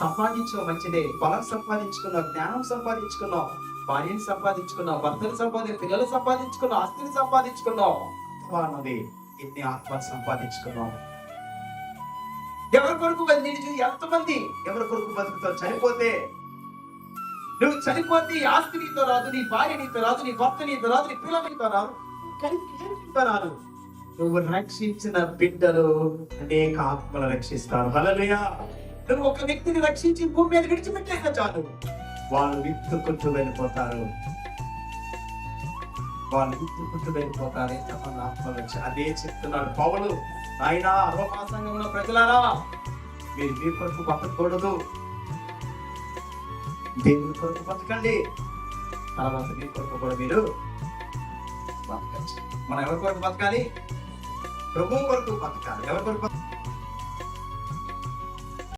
సంపాదించడం మంచిదే పొలం సంపాదించుకున్నావు జ్ఞానం సంపాదించుకున్నావు భార్యని సంపాదించుకున్నావు భర్తను సంపాదించు పిల్లలు సంపాదించుకున్నావు ఆస్తిని సంపాదించుకున్నావు అన్నది ఎన్ని ఆత్మలు సంపాదించుకున్నావు ఎవరి కొరకు బతికి ఎంతమంది ఎవరి కొరకు బతుకుతావు చనిపోతే? నువ్వు చనిపోతే ఆస్తి నీతో రాదు నీ భార్య నీతో రాదు నీ భర్త నీతో రాదు నీ పిల్లలు నీతో రాదు నీతో రాదు. నువ్వు రక్షించిన బిడ్డలు అనేక ఆత్మలు రక్షిస్తారు. హల్లెలూయా. నువ్వు ఒక వ్యక్తిని రక్షించి భూమి మీద విడిచిపెట్టేసిన చాలు. వాళ్ళు విత్తుకుంటూ వెళ్ళిపోతారు. వాళ్ళు విత్తుకుంటూ వెళ్ళిపోతారు ఎంతమంది ఆత్మలు వచ్చి అదే చెప్తున్నాడు పౌలు. ఆయన రోమా సంఘంలో ప్రజలారా మీరు మీ కొరకు బతకూడదు దేవుని కొరకు బతకండి. తర్వాత మీ కొరకు కూడా మీరు బతకచ్చు. మనం ఎవరి కొరకు బతకాలి? ప్రభు కొరకు బతకాలి. ఎవరి కొరకు